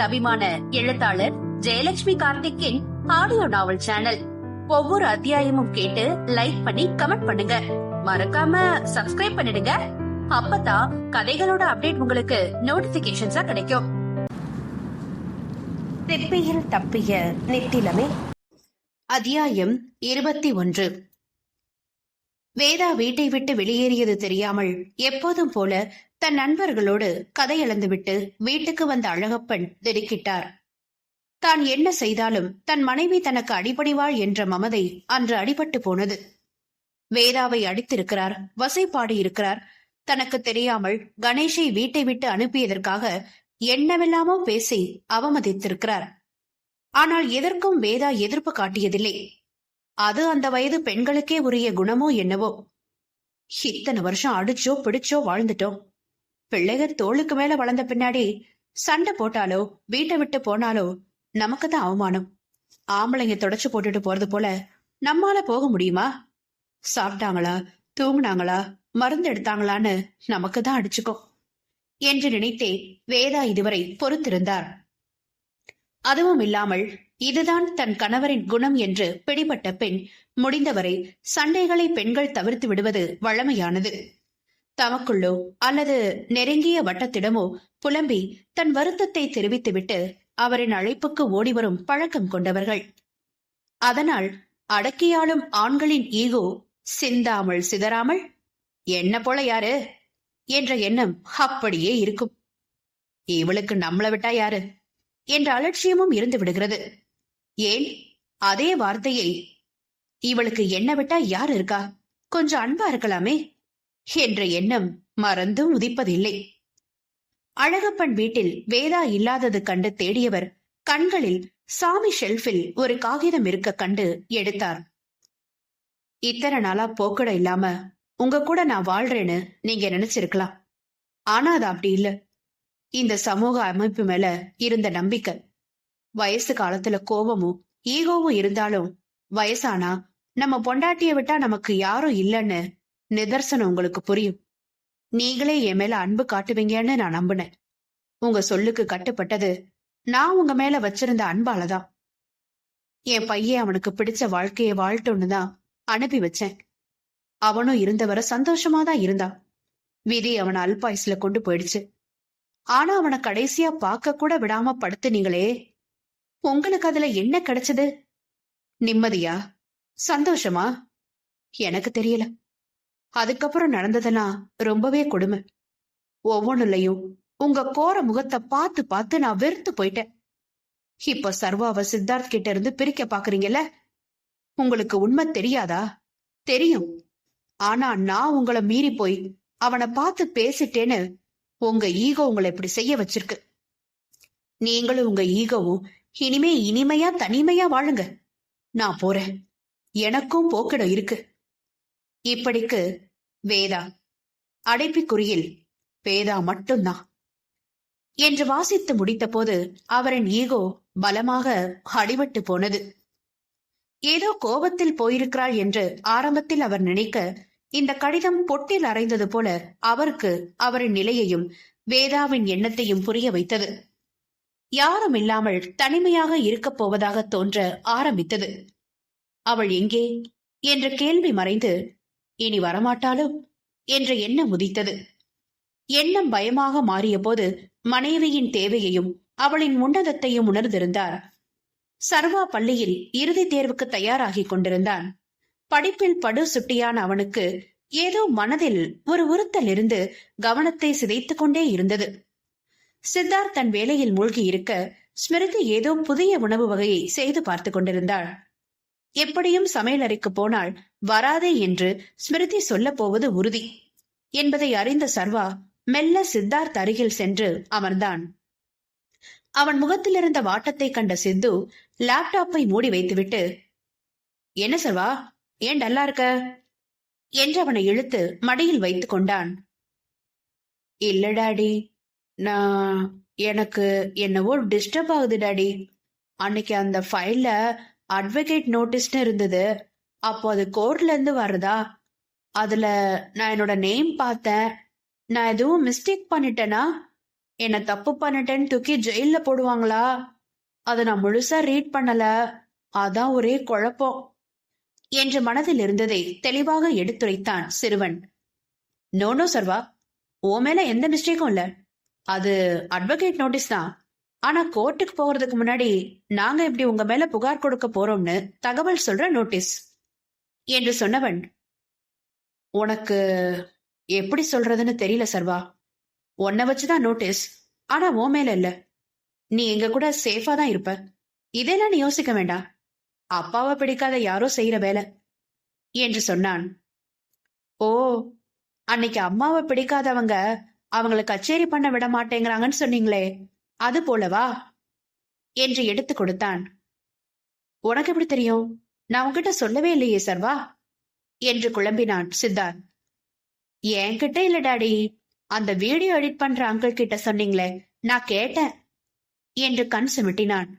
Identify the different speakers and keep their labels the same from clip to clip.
Speaker 1: உங்கள் அபிமான எழுத்தாளர் ஜெயலட்சுமி கார்த்திக்கின் ஆடியோ நாவல் சேனல். ஒவ்வொரு அத்தியாயமும் கேட்டு லைக் பண்ணி கமெண்ட் பண்ணுங்க. மறக்காம சப்ஸ்கிரைப் பண்ணிடுங்க. அப்பதான் கதைகளோட அப்டேட் உங்களுக்கு நோட்டிபிகேஷன்ஸா கிடைக்கும்.
Speaker 2: திப்பியில் தப்பிய நித்திலமே. அத்தியாயம் இருபத்தி ஒன்று. வேதா வீட்டை விட்டு வெளியேறியது தெரியாமல் எப்போதும் போல தன் நண்பர்களோடு கதையளந்துவிட்டு வீட்டுக்கு வந்த அழகப்பன் திடுக்கிட்டார். தான் என்ன செய்தாலும் தன் மனைவி தனக்கு அடிபடிவாள் என்ற மமதை அன்று அடிபட்டு போனது. வேதாவை அடித்திருக்கிறார் வசைப்பாடி இருக்கிறார். தனக்கு தெரியாமல் கணேஷை வீட்டை விட்டு அனுப்பியதற்காக என்னவெல்லாமோ பேசி அவமதித்திருக்கிறார். ஆனால் எதற்கும் வேதா எதிர்ப்பு காட்டியதில்லை. அது அந்த வயது பெண்களுக்கே உரிய குணமோ என்னவோ. இத்தனை வருஷம் அடிச்சோ பிடிச்சோ வாழ்ந்துட்டோம். பிள்ளைகள் தோளுக்கு மேல வளர்ந்த பின்னாடி சண்டை போட்டாலோ வீட்டை விட்டு போனாலோ நமக்கு தான் அவமானம். ஆம்பளைங்க தொடச்சு போட்டுட்டு போறது போல நம்மால போக முடியுமா? சாப்பிட்டாங்களா? தூங்குனாங்களா? மருந்து எடுத்தாங்களான்னு நமக்கு தான் அடிச்சுக்கோ என்று நினைத்தே வேதா இதுவரை பொறுத்திருந்தார். அதுவும் இல்லாமல் இதுதான் தன் கணவரின் குணம் என்று பிடிபட்ட பெண் முடிந்தவரை சண்டைகளை பெண்கள் தவிர்த்து விடுவது வழமையானது. தமக்குள்ளோ அல்லது நெருங்கிய வட்டத்திடமோ புலம்பி தன் வருத்தத்தை தெரிவித்துவிட்டு அவரின் அழைப்புக்கு ஓடிவரும் பழக்கம் கொண்டவர்கள். அதனால் அடக்கியாளும் ஆண்களின் ஈகோ சிந்தாமல் சிதறாமல் என்ன போல யாரு? என்ற எண்ணம் அப்படியே இருக்கும். இவளுக்கு நம்மள விட்டா யாரு? என்ற அலட்சியமும் இருந்து விடுகிறது. ஏன்? அதே வார்த்தையை. இவளுக்கு என்ன விட்டா யார் இருக்கா? கொஞ்சம் அன்பா இருக்கலாமே. என்ற எண்ணம் மறந்தும் உதிப்பதில்லை. அழகப்பன் வீட்டில் வேதா இல்லாதது கண்டு தேடியவர் கண்களில் சாமி ஷெல்ஃபில் ஒரு காகிதம் இருக்க கண்டு எடுத்தார். இத்தனை நாளா போக்கட இல்லாம உங்க கூட நான் வாழ்றேன்னு நீங்க நினைச்சிருக்கலாம். ஆனா அது அப்படி இல்ல. இந்த சமூக அமைப்பு மேல இருந்த நம்பிக்கை. வயசு காலத்துல கோபமும் ஈகோவும் இருந்தாலும் வயசானா நம்ம பொண்டாட்டிய விட்டா நமக்கு யாரும் இல்லைன்னு நிதர்சனம் உங்களுக்கு புரியும். நீங்களே என் மேல அன்பு காட்டுவீங்கன்னு நான் நம்பினேன். உங்க சொல்லுக்கு கட்டுப்பட்டது நான் உங்க மேல வச்சிருந்த அன்பாலதான். என் பையன் அவனுக்கு பிடிச்ச வாழ்க்கைய வாழ்ட்டோன்னு தான் அனுப்பி வச்சேன். அவனும் இருந்தவரை சந்தோஷமா தான் இருந்தான். விதி அவனை அல்பாயுஸ்ல கொண்டு போயிடுச்சு. ஆனா அவனை கடைசியா பார்க்க கூட விடாம படுத்துனீங்களே. உங்களுக்கு அதுல என்ன கிடைச்சது? நிம்மதியா? சந்தோஷமா? எனக்கு தெரியல. அதுக்கப்புறம் நடந்ததெல்லாம் ரொம்பவே கொடுமை. ஒவ்வொன்றுலையும் உங்க கோர முகத்தை பார்த்து பார்த்து நான் வெறுத்து போயிட்டேன். இப்ப சர்வாவ சித்தார்த் கிட்ட இருந்து பிரிக்க பாக்குறீங்கல்ல? உங்களுக்கு உண்மை தெரியாதா? தெரியும். ஆனா நான் உங்களை மீறி போய் அவனை பார்த்து பேசிட்டேன்னு உங்க ஈகோ உங்களை இப்படி செய்ய வச்சிருக்கு. நீங்களும் உங்க ஈகோவும் இனிமே இனிமையா தனிமையா வாழுங்க. நான் போறேன். எனக்கும் போக்கிடம் இருக்கு. இப்படிக்கு வேதா அடைப்பிக்குறியில் வேதா மட்டும்தான். என்று வாசித்து முடித்தபோது அவரின் ஈகோ பலமாக அடிபட்டு போனது. ஏதோ கோபத்தில் போயிருக்கிறாள் என்று ஆரம்பத்தில் அவர் நினைக்க இந்த கடிதம் பொட்டில் அறைந்தது போல அவருக்கு அவரின் நிலையையும் வேதாவின் எண்ணத்தையும் புரிய வைத்தது. யாரும் இல்லாமல் தனிமையாக இருக்கப் போவதாக தோன்ற ஆரம்பித்தது. அவள் எங்கே? என்ற கேள்வி மறைந்து இனி வரமாட்டாளோ என்ற எண்ணம் உதித்தது. எண்ணம் பயமாக மாறியபோது மனைவியின் தேவையையும் அவளின் உன்னதத்தையும் உணர்ந்திருந்தார். சர்வா பள்ளியில் இறுதித் தேர்வுக்கு தயாராகிக் கொண்டிருந்தான். படிப்பில் படு சுட்டியான அவனுக்கு ஏதோ மனதில் ஒரு உறுத்தல் இருந்து கவனத்தை சிதைத்துக் கொண்டே இருந்தது. சித்தார்த் தன் வேலையில் மூழ்கி இருக்க ஸ்மிருதி ஏதோ புதிய உணவு வகையை செய்து பார்த்து கொண்டிருந்தாள். எப்படியும் சமையலறைக்கு போனால் வராதே என்று ஸ்மிருதி சொல்லப் போவது உறுதி. என்பதை அறிந்த சர்வா மெல்ல சித்தார்த் அருகில் சென்று அமர்ந்தான். அவன் முகத்திலிருந்த வாட்டத்தை கண்ட சித்து லேப்டாப்பை மூடி வைத்துவிட்டு என்ன சர்வா ஏன் டல்லா இருக்க? என்று அவனை இழுத்து மடியில் வைத்துக் கொண்டான். இல்ல டாடி நான் எனக்கு என்னவோ டிஸ்டர்ப் ஆகுது டாடி அன்னைக்கு அந்த ஃபைல்ல அட்வொகேட் நோட்டீஸ்னு இருந்தது. அப்போ அது கோர்ட்ல இருந்து வருதா? அதுல நான் என்னோட நேம் பார்த்தேன். நான் எதுவும் மிஸ்டேக் பண்ணிட்டேனா? என்ன தப்பு பண்ணிட்டேன்னு தூக்கி ஜெயிலில் போடுவாங்களா? அதை நான் முழுசா ரீட் பண்ணல. அதான் ஒரே குழப்பம். என்று மனதில் இருந்ததை தெளிவாக எடுத்துரைத்தான் சிறுவன். நோ நோ சர்வா ஓ மேல எந்த மிஸ்டேக்கும் இல்ல. அது அட்வொகேட் நோட்டீஸ் தான். ஆனா கோர்ட்டுக்கு போறதுக்கு முன்னாடி நாங்க இப்படி உங்க மேல புகார் கொடுக்க போறோம்னு தகவல் சொல்ற நோட்டீஸ். என்று சொன்னவன் உனக்கு எப்படி சொல்றதுன்னு தெரியல சர்வா. உன்னை வச்சுதான் நோட்டீஸ். ஆனா உன் மேல இல்ல. நீ எங்க கூட சேஃபா தான் இருப்ப. இதெல்லாம் நீ யோசிக்க வேண்டாம். அப்பாவை பிடிக்காத யாரோ செய்யற வேலை. என்று சொன்னான். ஓ அன்னைக்கு அம்மாவை பிடிக்காதவங்க அவங்கள கச்சேரி பண்ண விட மாட்டேங்கிறாங்கன்னு சொன்னீங்களே. அது போலவா என்று எடுத்து கொடுத்தான். உனக்கு எப்படி தெரியும்? நான் உன்கிட்ட சொல்லவே இல்லையே சர்வா? என்று குழம்பினான் சித்தார்த். என்கிட்ட இல்ல டாடி. அந்த வீடியோ எடிட் பண்ற அங்கிள் கிட்ட சொன்னீங்களே நான் கேட்டேன் என்று கண் சிமிட்டினான்.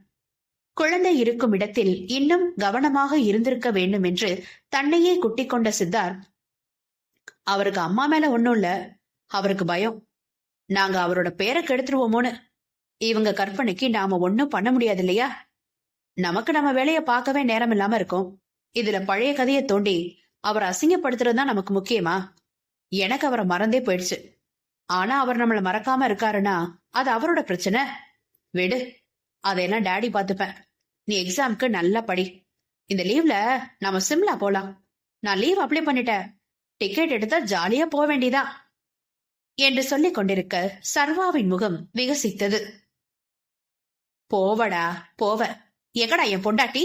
Speaker 2: குழந்தை இருக்கும் இடத்தில் இன்னும் கவனமாக இருந்திருக்க வேண்டும் என்று தன்னையே குட்டி கொண்ட சித்தார்த் அவருக்கு அம்மா மேல ஒண்ணும் இல்ல அவருக்கு பயம். நாங்க அவரோட பேரை கெடுத்துருவோமோன்னு. இவங்க கற்பனைக்கு நாம ஒண்ணும் பண்ண முடியாது இல்லையா நமக்கு நம்ம வேலைய பார்க்கவே நேரம் இல்லாம இருக்கும். இதுல பழைய கதையை தோண்டி அவர் அசிங்கப்படுத்துறது தான் நமக்கு முக்கியமா? எனக்கு அவரை மறந்தே போயிடுச்சு. ஆனா அவர் நம்மள மறக்காம இருக்காருன்னா அது அவரோட பிரச்சனை. விடு அதையெல்லாம் டேடி பாத்துப்பேன் நீ எக்ஸாம்க்கு நல்லா படி. இந்த லீவ்ல நாம சிம்லா போலாம். நான் லீவ் அப்ளை பண்ணிட்டேன். டிக்கெட் எடுத்தா ஜாலியா போக வேண்டியதா? என்று சொல்லிக் கொண்டிருக்க சர்வாவின் முகம் விகசித்தது. போவடா போவ எங்கடா என் பொண்டாட்டி?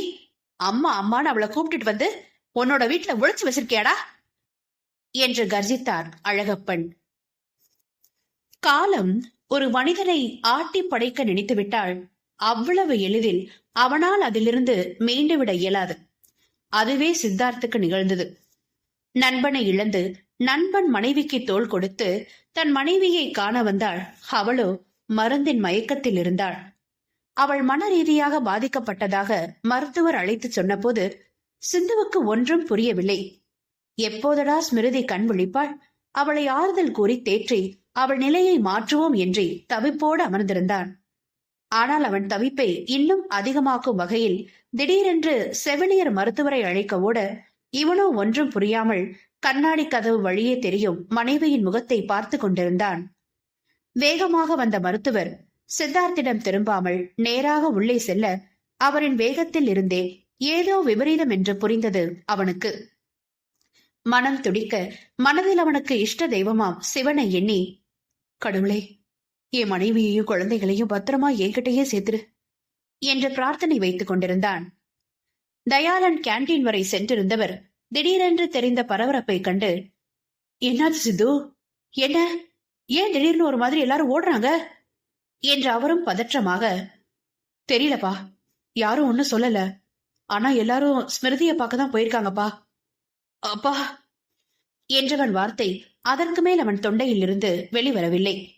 Speaker 2: அம்மா அம்மான்னு அவளை கூப்பிட்டுட்டு வந்து உன்னோட வீட்டுல ஒழிச்சு வச்சிருக்கியாடா? என்று கர்ஜித்தார் அழகப்பன் காலம் ஒரு மனிதனை ஆட்டி படைக்க நினைத்துவிட்டால் அவ்வளவு எளிதில் அவனால் அதிலிருந்து மீண்டுவிட இயலாது. அதுவே சித்தார்த்துக்கு நிகழ்ந்தது. நண்பனை இழந்து நண்பன் மனைவிக்கு தோள் கொடுத்து தன் மனைவியை காண வந்தாள் அவளோ மருந்தின் மயக்கத்தில் இருந்தாள். அவள் மன ரீதியாக பாதிக்கப்பட்டதாக மருத்துவர் அழைத்து சொன்னபோது சிந்துவுக்கு ஒன்றும் புரியவில்லை. எப்போதடா ஸ்மிருதி கண் விழிப்பாள்? அவளை ஆறுதல் கூறி தேற்றி அவள் நிலையை மாற்றுவோம் என்று தவிப்போடு அமர்ந்திருந்தான். ஆனால் அவன் தவிப்பை இன்னும் அதிகமாக்கும் வகையில் திடீரென்று செவிலியர் மருத்துவரை அழைக்க ஓட இவனோ ஒன்றும் புரியாமல் கண்ணாடி கதவு வழியே தெரியும் மனைவியின் முகத்தை பார்த்து கொண்டிருந்தான். வேகமாக வந்த மருத்துவர் சித்தார்த்திடம் திரும்பாமல் நேராக உள்ளே செல்ல அவரின் வேகத்தில் இருந்தே ஏதோ விபரீதம் என்று புரிந்தது அவனுக்கு. மனம் துடிக்க மனதில் அவனுக்கு இஷ்ட தெய்வமாம் சிவனை எண்ணி கடவுளே என் மனைவியையும் குழந்தைகளையும் பத்திரமா என்கிட்டயே சேர்த்துரு என்று பிரார்த்தனை வைத்துக் கொண்டிருந்தான். தயாளன் கேண்டீன் வரை சென்றிருந்தவர் திடீரென்று தெரிந்த பரபரப்பை கண்டு என்னாச்சு சித்து என்ன? ஏன் திடீர்னு ஒரு மாதிரி எல்லாரும் ஓடுறாங்க? என்று அவரும் பதற்றமாக தெரியலப்பா யாரும் ஒன்னும் சொல்லல. ஆனா எல்லாரும் ஸ்மிருதிய பார்க்க தான் போயிருக்காங்கப்பா. அப்பா என்றவன் வார்த்தை அதற்கு மேல் அவன் தொண்டையில் இருந்து வெளிவரவில்லை.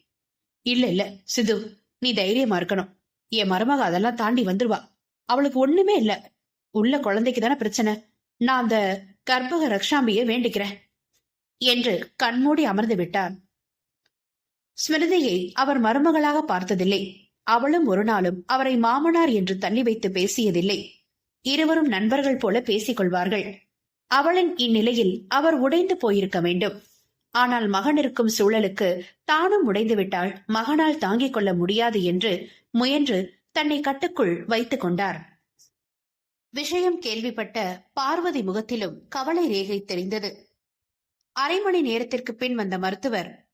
Speaker 2: இல்ல இல்ல சிது நீ தைரியமா இருக்கணும். என் மருமக அதெல்லாம் தாண்டி வந்துருவா. அவளுக்கு ஒண்ணுமே இல்ல. உள்ள குழந்தைக்கு தானே பிரச்சனை. நான் அந்த கர்ப்பக ரக்ஷாம்பிய வேண்டிக்கிறேன். என்று கண்மூடி அமர்ந்து விட்டான். ஸ்மிருதியை அவர் மருமகளாக பார்த்ததில்லை. அவளும் ஒரு நாளும் அவரை மாமனார் என்று தள்ளி வைத்து பேசியதில்லை. இருவரும் நண்பர்கள் போல பேசிக் கொள்வார்கள் அவளின் இந்நிலையில் அவர் உடைந்து போயிருக்க வேண்டும். ஆனால் மகன் இருக்கும் சூழலுக்கு தானும் உடைந்துவிட்டால் மகனால் தாங்கிக் கொள்ள முடியாது என்று முயன்று தன்னை கட்டுக்குள் வைத்துக் கொண்டார். விஷயம் கேள்விப்பட்ட பார்வதி முகத்திலும் கவலை ரேகை தெரிந்தது. அரை மணி நேரத்திற்கு பின் வந்த மருத்துவர்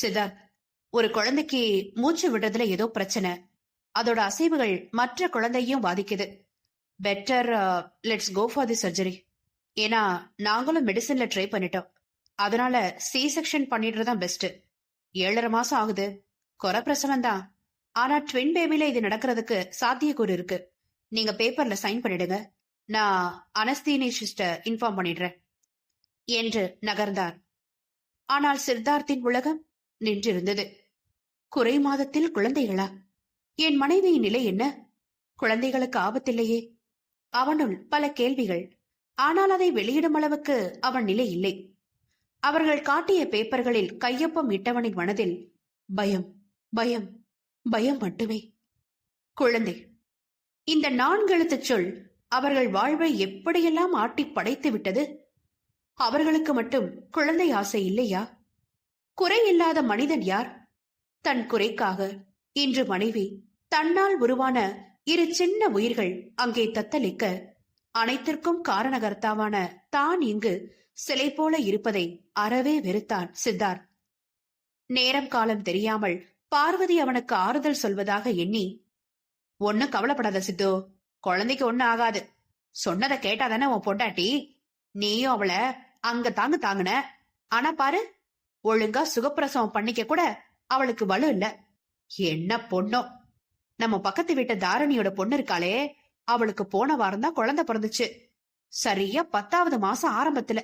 Speaker 2: சித்தார்த் ஒரு குழந்தைக்கு மூச்சு விடுறதுல ஏதோ பிரச்சனை. அதோட அசைவுகள் மற்ற குழந்தையும் பாதிக்குது. Better let's go for the surgery ஏன்னா நாங்களும் மெடிசன்ல ட்ரை பண்ணிட்டோம். அதனால சி செக்ஷன் பண்ணிடுறது தான் பெஸ்ட் ஏழரை மாசம் ஆகுது. குறை பிரசவம் தான். ஆனா ட்வின் பேபில இது நடக்கிறதுக்கு சாத்தியக்கூறு இருக்கு. நீங்க பேப்பர்ல சைன் பண்ணிடுங்க. நான் அனஸ்தீனிஷிஸ்ட இன்ஃபார்ம் பண்ணிடுறேன். என்று நகர்ந்தார். ஆனால் சித்தார்த்தின் உலகம் நின்றிருந்தது. குறை மாதத்தில் குழந்தைகளா? என் மனைவியின் நிலை என்ன? குழந்தைகளுக்கு ஆபத்தில்லையே. அவனுள் பல கேள்விகள். ஆனால் அதை வெளியிடும் அளவுக்கு அவன் நிலை இல்லை. அவர்கள் காட்டிய பேப்பர்களில் கையொப்பம் இட்டவனின் மனதில் பயம் பயம் பயம் மட்டுமே. குழந்தை இந்த நான்கெழுத்துச் சொல் அவர்கள் வாழ்வை எப்படியெல்லாம் ஆட்டி படைத்து விட்டது? அவர்களுக்கு மட்டும் குழந்தை ஆசை இல்லையா? குறையில்லாத மனிதன் யார்? தன் குறைக்காக இன்று மனைவி தன்னால் உருவான இரு சின்ன உயிர்கள் அங்கே தத்தளிக்க அனைத்திற்கும் காரணகர்த்தாவான தான் இங்கு சிலை போல இருப்பதை அறவே வெறுத்தான் சித்தார்த் நேரம் காலம் தெரியாமல் பார்வதி அவனுக்கு ஆறுதல் சொல்வதாக எண்ணி ஒன்னும் கவலைப்படாத சித்து குழந்தைக்கு ஒண்ணு ஆகாது. சொன்னதை கேட்டாதானே உன் பொண்டாட்டி? நீயும் அவளை அங்க தாங்கு தாங்குன. ஆனா பாரு ஒழுங்கா சுகப்பிரசவம் பண்ணிக்க கூட அவளுக்கு வலு இல்ல. என்ன பொண்ணோ? நம்ம பக்கத்து வீட்டு தாரணியோட பொண்ணு இருக்காளே அவளுக்கு போன வாரம் தான் குழந்தை பிறந்துச்சு. சரியா பத்தாவது மாசம் ஆரம்பத்துல.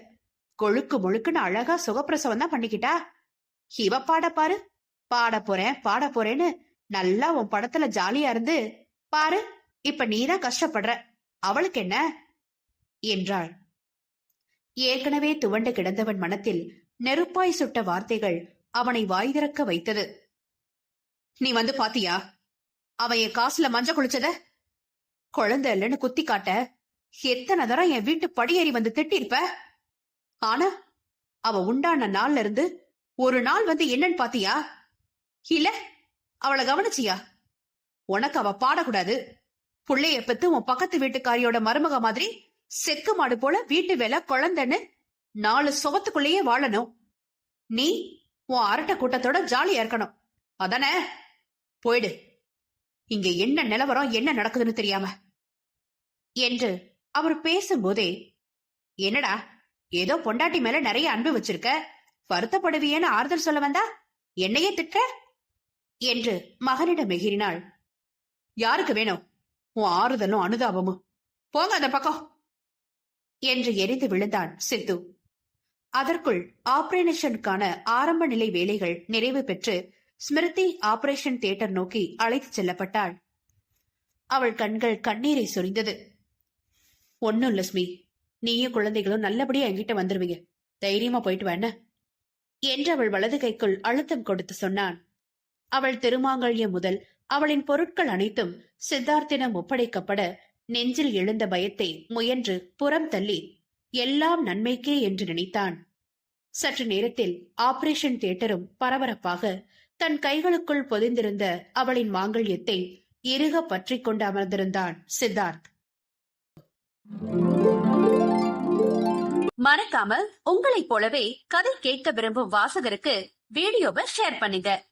Speaker 2: கொழுக்கு முழுக்குன்னு அழகா சுகப்பிரசவம் தான் பண்ணிக்கிட்டா. இவ பாட பாரு. பாட போறேன் பாட போறேன்னு நல்லா உன் படத்துல ஜாலியா இருந்து பாரு இப்ப நீதான் கஷ்டப்படுற. அவளுக்கு என்ன? என்றாள். ஏற்கனவே துவண்டு கிடந்தவன் மனத்தில் நெருப்பாய் சுட்ட வார்த்தைகள் அவனை வாய் திறக்க வைத்தது. நீ வந்து பாத்தியா? அவன் என் காசுல மஞ்ச குளிச்சத? குழந்தை இல்லைன்னு குத்தி காட்ட எத்தனை தரம் என் வீட்டு படியேறி வந்து திட்டிருப்ப? ஆனா அவ உண்டான நாள்ல இருந்து ஒரு நாள் வந்து என்னன்னு பாத்தியா? இல்ல அவளை கவனிச்சியா? உனக்கு அவ பாடக்கூடாது. புள்ளைய பெத்து உன் பக்கத்து வீட்டுக்காரியோட மருமக மாதிரி செக்கு மாடு போல வீட்டு வேலை குழந்தைன்னு நாலு சுகத்துக்குள்ளேயே வாழணும். நீ உன் அரட்டை கூட்டத்தோட ஜாலியா இருக்கணும். அதானே? போயிடு. இங்க என்ன நிலவரம் என்ன நடக்குதுன்னு தெரியாம. என்று அவர் பேசும்போதே என்னடா ஏதோ பொண்டாட்டி மேல நிறைய அன்பு வச்சிருக்க? வருத்தப்படுவியேன்னு ஆறுதல் சொல்ல வந்தா? என்னையே திட்ட? என்று மகனிடம் எகிறினாள். யாருக்கு வேணும்? உன் ஆறுதலும் அனுதாபமும். போங்க அந்த பக்கம். என்று எரிந்து விழுந்தான் சித்து. அதற்குள் ஆபரேஷனுக்கான ஆரம்ப நிலை வேலைகள் நிறைவு பெற்று ஸ்மிருதி ஆபரேஷன் தியேட்டர் நோக்கி அழைத்துச் செல்லப்பட்டாள். அவள் கண்கள் கண்ணீரை சொரிந்தது. ஒன்னும் லட்சுமி நீயும் குழந்தைகளும் நல்லபடியா என்கிட்ட வந்துருவீங்க. தைரியமா போயிட்டு வேண என்று அவள் வலது கைக்குள் அழுத்தம் கொடுத்து சொன்னான். அவள் திருமாங்கல்யம் முதல் அவளின் பொருட்கள் அனைத்தும் சித்தார்த்திடம் ஒப்படைக்கப்பட நெஞ்சில் எழுந்த பயத்தை முயன்று புறம் தள்ளி எல்லாம் நன்மைக்கே என்று நினைத்தான். சற்று நேரத்தில் ஆபரேஷன் தியேட்டரும் பரபரப்பாக தன் கைகளுக்குள் பொதிந்திருந்த அவளின் மாங்கல்யத்தை இறுக பற்றி கொண்டு அமர்ந்திருந்தான் சித்தார்த்.
Speaker 1: மறக்காம உங்களைப் போலவே கதை கேட்க விரும்பும் வாசகருக்கு வீடியோவை ஷேர் பண்ணுங்க.